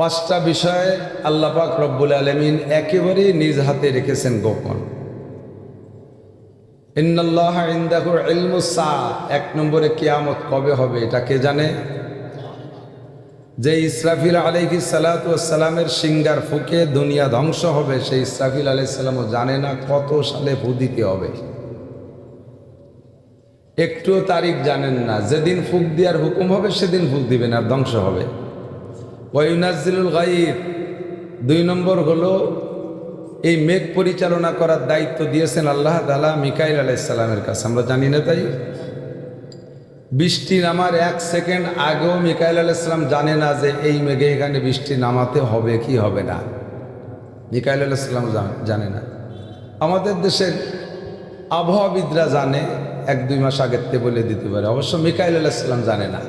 পাঁচটা বিষয়ে আল্লাহ পাক রব্বুল আলমিন একেবারেই নিজ হাতে রেখেছেন গোপন। এক নম্বরে কিয়ামত কবে হবে এটা কে জানে? যে ইসরাফিল আলাইহি সালাতামের সিঙ্গার ফুকে দুনিয়া ধ্বংস হবে, সেই ইসরাফিল আলাইসাল্লামও জানে না কত সালে ফু দিতে হবে। একটুও তারিখ জানেন না। যেদিন ফুক দেওয়ার হুকুম হবে, সেদিন ফুক দিবেন আর ধ্বংস হবে। ওয়ুনাজিলুল গাইব দুই নম্বর হলো, এই মেঘ পরিচালনা করার দায়িত্ব দিয়েছেন আল্লাহ তালা মিকাইল আলাইসাল্লামের কাছে। আমরা জানি না তাই? বৃষ্টি নামার এক সেকেন্ড আগেও মিকাইল আলাইসাল্লাম জানে না যে এই মেঘে এখানে বৃষ্টি নামাতে হবে কি হবে না। মিকাইল আলাইসাল্লাম জানে না। আমাদের দেশের আবহাওয়াবিদরা জানে, এক দুই মাস আগের থেকে বলে দিতে পারে। অবশ্য মিকাইল আলাইসাল্লাম জানে না।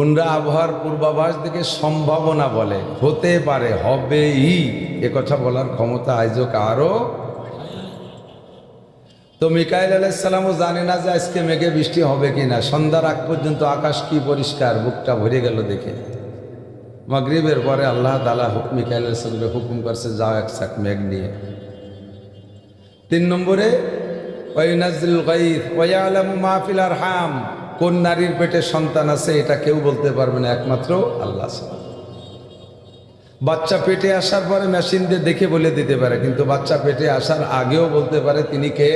উনরা আবহাওয়ার পূর্বাভাস থেকে সম্ভাবনা বলে। হতে পারে হবে হবেই। এ কথা বলার ক্ষমতা আজও কারও তো মিকাইল আলাইসাল্লামও জানে না যে আজকে মেঘে বৃষ্টি হবে কি না সন্ধ্যার আগ পর্যন্ত আকাশ কি পরিষ্কার, বুকটা ভরে গেল দেখে। মাগরিবের পরে আল্লাহ তালা মিকাইল আলাইসাল্লামকে হুকুম করছে, যাও এক সাক মেঘ নিয়ে। তিন নম্বরে ওয়াইনাজিল গাইদ ওয়ালামু মাহফিল আর হাম কোন নারীর পেটে সন্তান আছে, এটা কেউ বলতে পারবে না, একমাত্র আল্লাহ বাচ্চা পেটে আসার পরে মেশিন দিয়ে দেখে বলে দিতে পারে, কিন্তু বাচ্চা পেটে আসার আগেও বলতে পারে তিনি কে?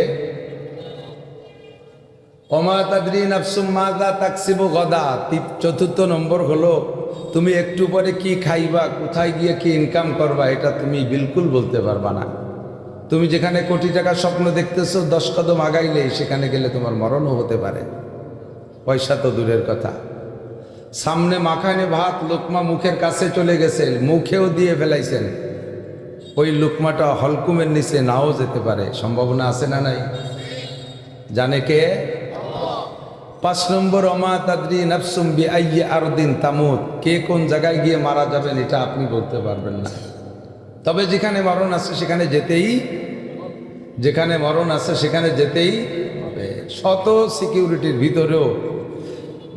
চতুর্থ নম্বর হলো, তুমি একটু পরে কি খাইবা, কোথায় গিয়ে কি ইনকাম করবা, এটা তুমি বিলকুল বলতে পারবা না। তুমি যেখানে কোটি টাকা স্বপ্ন দেখতেছো, দশ কদম আগাইলেই সেখানে গেলে তোমার মরণও হতে পারে। পয়সা তো দূরের কথা। সামনে মাখানে ভাত, লোকমা মুখের কাছে চলে গেছে, মুখেও দিয়ে ফেলাইছেন। ওই লুকমাটা হলকুমের নিচে নাও যেতে পারে, সম্ভাবনা আছে না নাই? জানে কে? পাঁচ নম্বর, অমা তাদরি নাফসুম বি আইয়ে আর দিন তামুদ কে কোন জায়গায় গিয়ে মারা যাবেন, এটা আপনি বলতে পারবেন না। তবে যেখানে মরণ আছে, সেখানে যেতেই যেখানে মরণ আছে, সেখানে যেতেই হবে। শত সিকিউরিটির ভিতরেও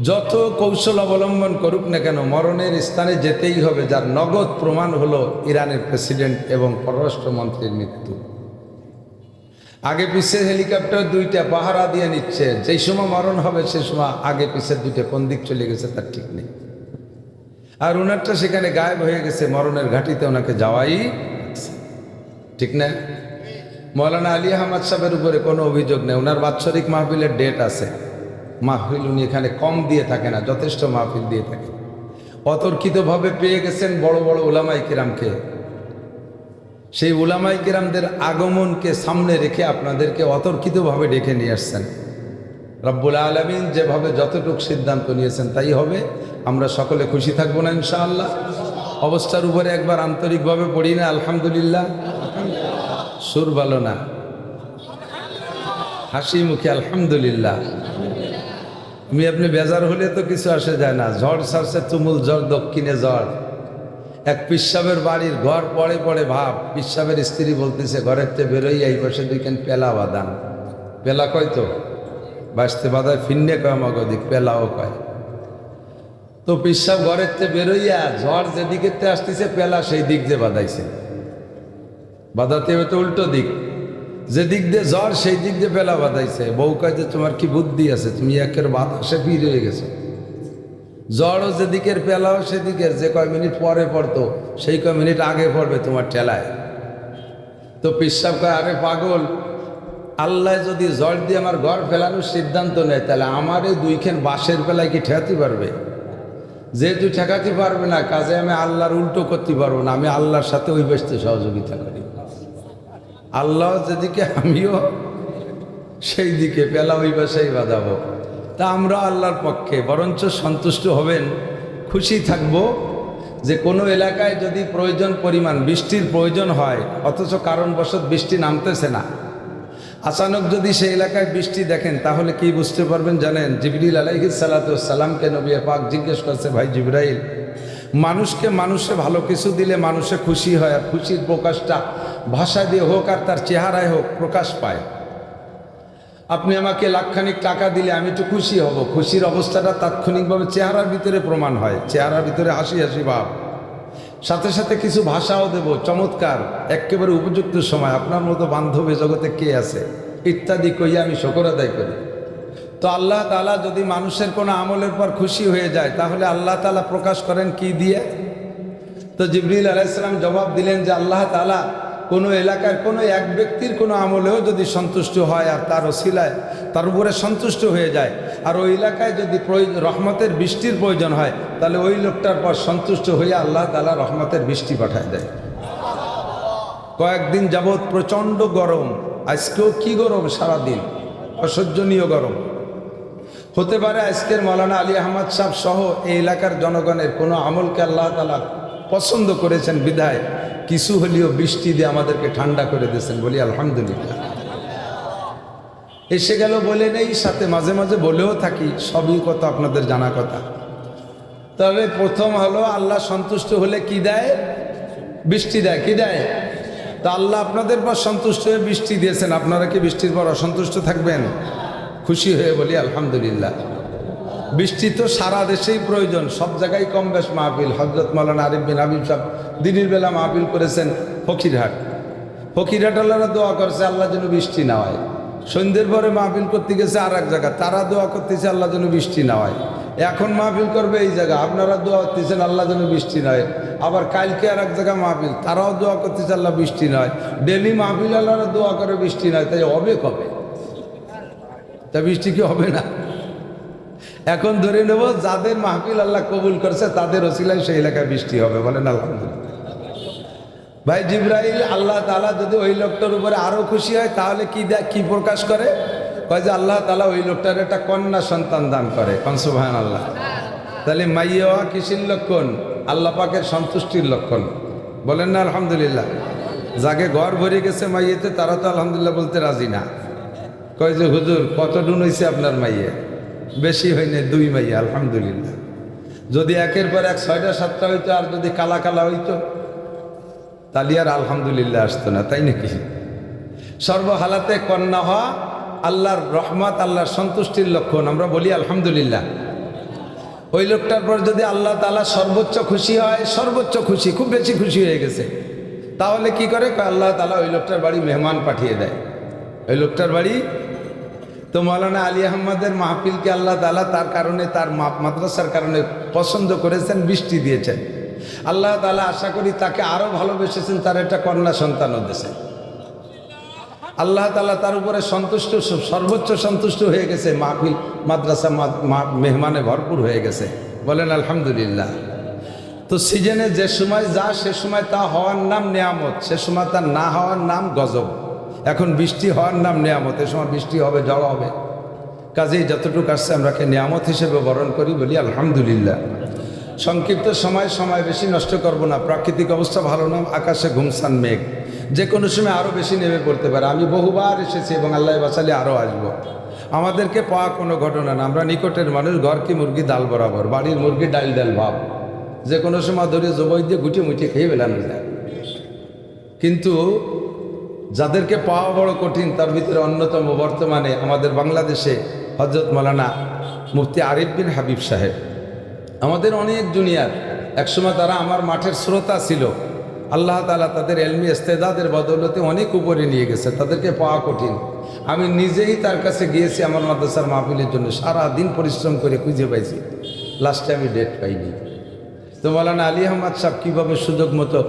যত কৌশল অবলম্বন করুক না কেন, মরণের স্থানে যেতেই হবে, যার নগদ প্রমাণ হলো ইরানের প্রেসিডেন্ট এবং পররাষ্ট্রমন্ত্রীর মৃত্যু। আগে পিছে হেলিকপ্টার দুইটা পাহারা দিয়ে নিচ্ছে, যেই সময় মরণ হবে সে সময় আগে পিছে দুইটা কোন দিক চলে গেছে তার ঠিক নেই। আর ওনারটা সেখানে গায়েব হয়ে গেছে, মরণের ঘাটিতে ওনাকে যাওয়াই ঠিক না? মৌলানা আলী আহমদ সাহেবের উপরে কোনো অভিযোগ নেই ওনার বাৎসরিক মাহফিলের ডেট আছে। মাহফিল উনি এখানে কম দিয়ে থাকে না, যথেষ্ট মাহফিল দিয়ে থাকে। অতর্কিতভাবে পেয়ে গেছেন বড় বড় ওলামাই কিরামকে। সেই ওলামাই কিরামদের আগমনকে সামনে রেখে আপনাদেরকে অতর্কিতভাবে ডেকে নিয়ে আসছেন। রব্বুল আলমিন যেভাবে যতটুকু সিদ্ধান্ত নিয়েছেন তাই হবে, আমরা সকলে খুশি থাকব না ইনশাআল্লাহ। অবস্থার উপরে একবার আন্তরিকভাবে পড়ি না, আলহামদুলিল্লাহ। সুর ভালো না। হাসি মুখে আলহামদুলিল্লাহ। আমি আপনি বেজার হলে তো কিছু আসে যায় না। ঝড় সারছে তুমুল ঝড়, দক্ষিণে ঝড়। এক পিসাবের বাড়ির ঘর পড়ে পড়ে ভাব। পিসাবের স্ত্রী বলতেছে, ঘরের চেয়ে বেরোই, এই পাশে দুইখান পেলা বাদান পেলা কয় তো? বাঁচতে বাদায় ফিন্নে কয় আমাকে দিক পেলাও কয়। তো পিসাব ঘরের থেকে বেরোইয়া, ঝড় যেদিকে আসতেছে, পেলা সেই দিক যে বাদাইছে বাদাতে হবে তো উল্টো দিক। যে দিক দিয়ে জ্বর, সেই দিক দিয়ে পেলা বাদাইছে বউ যে, তোমার কি বুদ্ধি আছে? তুমি একের বাতাসে ফির হয়ে গেছো। জ্বরও যেদিকের পেলাও সেদিকের যে কয় মিনিট পরে পড়তো, সেই কয় মিনিট আগে পড়বে তোমার ঠেলায়। তো পিসাব কয়, আরে পাগল, আল্লাহ যদি জ্বর দিয়ে আমার ঘর ফেলানোর সিদ্ধান্ত নেয়, তাহলে আমার এই দুইখান বাঁশের বেলায় কি ঠেকাতে পারবে? যেহেতু ঠেকাতে পারবে না, কাজে আমি আল্লাহর উল্টো করতে পারব না, আমি আল্লাহর সাথে ওই বেসতে সহযোগিতা করি। আল্লাহ যেদিকে আমিও সেই দিকে পেলা ওই বাসাই বাঁধাবো। তা আমরা আল্লাহর পক্ষে, বরঞ্চ সন্তুষ্ট হবেন, খুশি থাকব যে কোনো এলাকায় যদি প্রয়োজন পরিমাণ, বৃষ্টির প্রয়োজন হয়, অথচ কারণবশত বৃষ্টি নামতেছে না। আচানক যদি সেই এলাকায় বৃষ্টি দেখেন, তাহলে কি বুঝতে পারবেন জানেন? জিবরিল আলাইহি সালাতামকে নবী পাক জিজ্ঞেস করছে, ভাই জিব্রাইল, মানুষকে মানুষে ভালো কিছু দিলে মানুষে খুশি হয়, আর খুশির প্রকাশটা ভাষা দিয়ে হোক আর তার চেহারায় হোক, প্রকাশ পায়। আপনি আমাকে লাখখানিক টাকা দিলে আমি একটু খুশি হব। খুশির অবস্থাটা তাৎক্ষণিকভাবে চেহারার ভিতরে প্রমাণ হয়। চেহারার ভিতরে হাসি হাসি ভাব। সাথে সাথে কিছু ভাষাও দেব। চমৎকার, একেবারে উপযুক্ত সময়। আপনার মতো বান্ধবী জগতে কে আছে? ইত্যাদি কইয়া আমি শকর আদায় করি। তো আল্লাহ তালা যদি মানুষের কোনো আমলের পর খুশি হয়ে যায়, তাহলে আল্লাহ তালা প্রকাশ করেন কি দিয়ে? তো জিবরিল আলাইসালাম জবাব দিলেন যে আল্লাহ তালা কোনো এলাকার কোনো এক ব্যক্তির কোনো আমলেও যদি সন্তুষ্ট হয় আর তার ওসিলায় তার উপরে সন্তুষ্ট হয়ে যায়। আর ওই এলাকায় যদি রহমতের বৃষ্টির প্রয়োজন হয়, তাহলে ওই লোকটার পর সন্তুষ্ট হয়ে আল্লাহ তালা রহমতের বৃষ্টি পাঠায় দেয়। কয়েকদিন যাবৎ প্রচণ্ড গরম। আজকেও কি গরম সারাদিন? অসহ্যনীয় গরম। হতে পারে আজকের মৌলানা আলী আহমদ সাহ সহ এই এলাকার জনগণের কোনো আমলকে আল্লাহ তালা পছন্দ করেছেন বিধায়। কিছু হলেও বৃষ্টি দিয়ে আমাদেরকে ঠান্ডা করে দিয়েছেন। বলি, আলহামদুলিল্লাহ। এসে গেল বলে নেই সাথে মাঝে মাঝে বলেও থাকি, সবই কথা আপনাদের জানা কথা। তবে প্রথম হলো, আল্লাহ সন্তুষ্ট হলে কি দেয়? বৃষ্টি দেয়। কি দেয়? তা আল্লাহ আপনাদের পর সন্তুষ্ট হয়ে বৃষ্টি দিয়েছেন। আপনারা কি বৃষ্টির পর অসন্তুষ্ট থাকবেন? খুশি হয়ে বলি, আলহামদুলিল্লাহ। বৃষ্টি তো সারা দেশেই প্রয়োজন। সব জায়গায় কম বেশ মাহফিল। হজরত মৌলানা আরিফ বিন হাবিব সাহেব দিনের বেলা মাহফিল করেছেন ফকিরহাট। ফকিরহাট আল্লাহরা দোয়া করছে, আল্লাহ যেন বৃষ্টি না হয়। সন্ধ্যের পরে মাহফিল করতে গেছে আর এক জায়গা। তারা দোয়া করতেছে, আল্লাহ যেন বৃষ্টি না হয়। এখন মাহফিল করবে এই জায়গা। আপনারা দোয়া করতেছেন, আল্লাহ যেন বৃষ্টি নয় আবার কালকে আর এক জায়গা মাহফিল। তারাও দোয়া করতেছে, আল্লাহ বৃষ্টি নয় ডেলি মাহফিল আল্লাহরা দোয়া করে বৃষ্টি নয় তাই হবে কবে? তা বৃষ্টি কি হবে না? এখন ধরে নেব যাদের মাহফিল আল্লাহ কবুল করছে, তাদের ওসিলায় সেই এলাকায় বৃষ্টি হবে বলেন আলহামদুলিল্লাহ। ভাই জিব্রাইল, আল্লাহ তালা যদি ওই লোকটার উপরে আরও খুশি হয়, তাহলে কি দেয় কি প্রকাশ করে? কয় যে আল্লাহ তালা ওই লোকটার একটা কন্যা সন্তান দান করে। কনসুভান আল্লাহ তাহলে মাইয়া কিসির লক্ষণ? আল্লাহ পাকের সন্তুষ্টির লক্ষণ। বলেন না, আলহামদুলিল্লাহ। যাকে ঘর ভরে গেছে মাইয়েতে, তারা তো আলহামদুলিল্লাহ বলতে রাজি না। কয় যে, হুজুর কত ডুন হয়েছে আপনার মাইয়ে? বেশি হয় হয়নি দুই মাইয়া, আলহামদুলিল্লাহ। যদি একের পর এক ছয়টা, সাতটা হইতো, আর যদি কালা কালা হইতো, তাহলে আর আলহামদুলিল্লাহ আসতো না, তাই নাকি? সর্বহালাতে কন্যা হওয়া আল্লাহর রহমত, আল্লাহর সন্তুষ্টির লক্ষণ, আমরা বলি আলহামদুলিল্লাহ। ওই লোকটার পর যদি আল্লাহ তালা সর্বোচ্চ খুশি হয়, সর্বোচ্চ খুশি, খুব বেশি খুশি হয়ে গেছে। তাহলে কি করে? আল্লাহ তালা ওই লোকটার বাড়ি মেহমান পাঠিয়ে দেয়। ওই লোকটার বাড়ি তো মৌলানা আলী আহমদের মাহফিলকে আল্লাহ তালা তার কারণে তার মাদ্রাসার কারণে পছন্দ করেছেন, বৃষ্টি দিয়েছেন। আল্লাহ তালা আশা করি তাকে আরও ভালোবেসেছেন, তার একটা কন্যা সন্তানও দেশে আল্লাহ তালা তার উপরে সন্তুষ্ট, সর্বোচ্চ সন্তুষ্ট হয়ে গেছে, মাহফিল, মাদ্রাসা মেহমানে ভরপুর হয়ে গেছে। বলেন, আলহামদুলিল্লাহ। তো সিজনে যে সময় যা, সে সময় তা হওয়ার নাম নেয়ামত, সে সময় তার না হওয়ার নাম গজব। এখন বৃষ্টি হওয়ার নাম নেয়ামত, এ সময় বৃষ্টি হবে জল হবে। কাজেই যতটুকু আসছে আমরাকে নিয়ামত হিসেবে বরণ করি, বলি আলহামদুলিল্লাহ। সংক্ষিপ্ত সময় সময় বেশি নষ্ট করব না, প্রাকৃতিক অবস্থা ভালো না, আকাশে ঘুমসান মেঘ। যে কোনো সময় আরও বেশি নেমে পড়তে পারে। আমি বহুবার এসেছি এবং আল্লাহ বাঁচালে আরও আসব। আমাদেরকে পাওয়া কোনো ঘটনা না, আমরা নিকটের মানুষ, ঘর কি মুরগি, ডাল বরাবর, বাড়ির মুরগি ডাল ডাল, ভাব। যে কোনো সময় ধরে জবই দিয়ে গুটি মুটিয়ে খেয়ে বেলানো যায়। কিন্তু যাদেরকে পাওয়া বড় কঠিন, তার ভিতরে অন্যতম বর্তমানে আমাদের বাংলাদেশে হজরত মৌলানা মুফতি আরিফ বিন হাবিব সাহেব। আমাদের অনেক জুনিয়র, একসময় তারা আমার মাঠের শ্রোতা ছিল। আল্লাহ তালা তাদের এলমি ইস্তেদাদের বদৌলতে অনেক উপরে নিয়ে গেছে, তাদেরকে পাওয়া কঠিন। আমি নিজেই তার কাছে গিয়েছি আমার মাদ্রাসার মাহফিলের জন্য সারা দিন পরিশ্রম করে খুঁজে পাইছি। লাস্টে আমি ডেট পাইনি। তো মৌলানা আলী আহমদ সাহেব কীভাবে সুযোগ মতো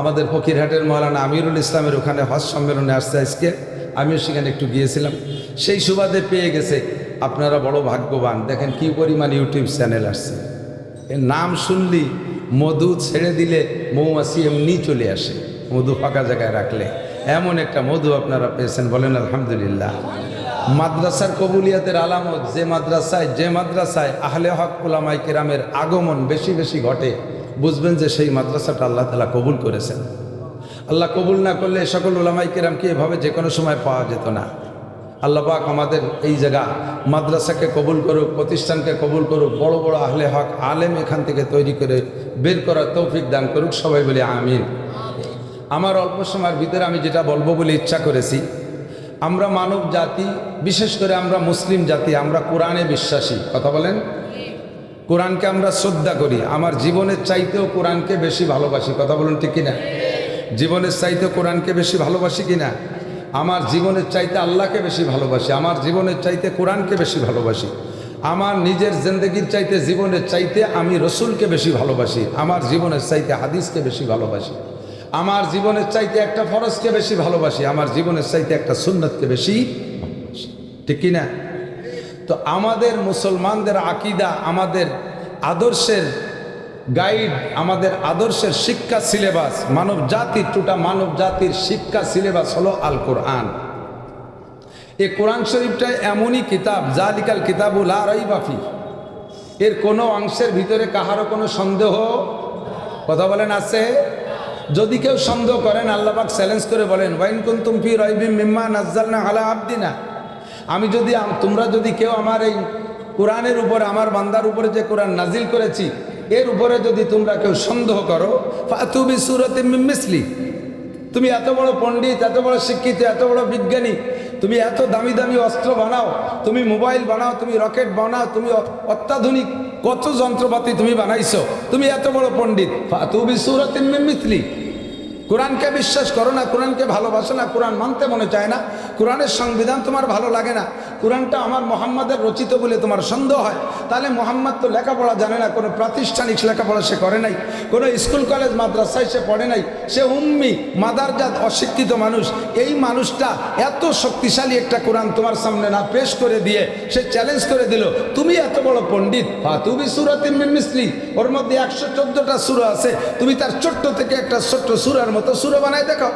আমাদের ফকিরহাটের মৌলানা আমিরুল ইসলামের ওখানে হজ সম্মেলনে আসছে আজকে। আমিও সেখানে একটু গিয়েছিলাম। সেই সুবাদে পেয়ে গেছে। আপনারা বড় ভাগ্যবান। দেখেন কি পরিমাণ ইউটিউব চ্যানেল আসছে। এর নাম শুনলি, মধু ছেড়ে দিলে মৌমাছি এমনি চলে আসে। মধু ফাঁকা জায়গায় রাখলে। এমন একটা মধু আপনারা পেয়েছেন বলেন আলহামদুলিল্লাহ। মাদ্রাসার কবুলিয়াতের আলামত, যে মাদ্রাসায় যে মাদ্রাসায় আহলে হক ওলামাই কেরামের আগমন বেশি বেশি ঘটে বুঝবেন যে সেই মাদ্রাসাটা আল্লাহ তালা কবুল করেছেন। আল্লাহ কবুল না করলে সকল ওলামাই কেরামকে এভাবে যে কোনো সময় পাওয়া যেত না। আল্লাহ পাক আমাদের এই জায়গা মাদ্রাসাকে কবুল করুক, প্রতিষ্ঠানকে কবুল করুক, বড় বড় আহলে হক, আলেম এখান থেকে তৈরি করে বের করার তৌফিক দান করুক, সবাই বলে আমিন। আমার অল্প সময়ের ভিতরে আমি যেটা বলব বলে ইচ্ছা করেছি, আমরা মানব জাতি, বিশেষ করে আমরা মুসলিম জাতি, আমরা কোরআনে বিশ্বাসী। কথা বলেন? কোরআনকে আমরা শ্রদ্ধা করি। আমার জীবনের চাইতেও কোরআনকে বেশি ভালোবাসি। কথা বলুন ঠিক কিনা? জীবনের চাইতে কোরআনকে বেশি ভালোবাসি কিনা? আমার জীবনের চাইতে আল্লাহকে বেশি ভালোবাসি। আমার জীবনের চাইতে কোরআনকে বেশি ভালোবাসি। আমার নিজের জিন্দগির চাইতে জীবনের চাইতে আমি রসুলকে বেশি ভালোবাসি। আমার জীবনের চাইতে হাদিসকে বেশি ভালোবাসি। আমার জীবনের চাইতে একটা ফরজকে বেশি ভালোবাসি। আমার জীবনের চাইতে একটা সুন্নতকে বেশি ভালোবাসি। ঠিক কিনা? তো আমাদের মুসলমানদের আকিদা, আমাদের আদর্শের গাইড, আমাদের আদর্শের শিক্ষা সিলেবাস, মানব জাতির টুটা মানব জাতির শিক্ষা সিলেবাস হলো আল কোরআন। এই কোরআন শরীফটা এমনই কিতাব, জালিকাল কিতাবুল আরাই বাফি এর কোনো অংশের ভিতরে কাহারও কোনো সন্দেহ? কথা বলেন আছে? যদি কেউ সন্দেহ করেন আল্লাহবাক চ্যালেঞ্জ করে বলেন, ওয়াইন কুন্তুম ফি মিম্মা নাজ্জালনা আলা আবদিনা। আমি যদি তোমরা যদি কেউ আমার এই কোরআনের উপরে, আমার বান্দার উপরে যে কোরআন নাজিল করেছি, এর উপরে যদি তোমরা কেউ সন্দেহ করো, ফাতুবি সুরতে মিসলি। তুমি এত বড় পণ্ডিত, এত বড় শিক্ষিত, এত বড় বিজ্ঞানী, তুমি এত দামি দামি অস্ত্র বানাও, তুমি মোবাইল বানাও, তুমি রকেট বানাও, তুমি অত্যাধুনিক কত যন্ত্রপাতি তুমি বানাইছো, তুমি এত বড় পণ্ডিত। ফাতুবি সুরতে মিসলি। কোরআনকে বিশ্বাস করো না, কোরআনকে ভালোবাসো না, কোরআন মানতে মনে চায় না। কোরআনের সংবিধান তোমার ভালো লাগে না। কোরআনটা আমার মোহাম্মদের রচিত বলে তোমার সন্দেহ হয়। তাহলে মোহাম্মদ তো লেখাপড়া জানে না, কোনো প্রাতিষ্ঠানিক লেখাপড়া সে করে নাই, কোনো স্কুল, কলেজ, মাদ্রাসায় সে পড়ে নাই। সে উম্মি, মাদারজাত, অশিক্ষিত মানুষ। এই মানুষটা এত শক্তিশালী একটা কোরআন তোমার সামনে না পেশ করে দিয়ে সে চ্যালেঞ্জ করে দিল, তুমি এত বড় পণ্ডিত ফাতুবি সুরাতিন মিন মিসলি? ওর মধ্যে একশো চোদ্দটা সুরা আছে। তুমি তার ছোট্ট থেকে একটা ছোট্ট সুরার মতো সুরা বানায় দেখাও।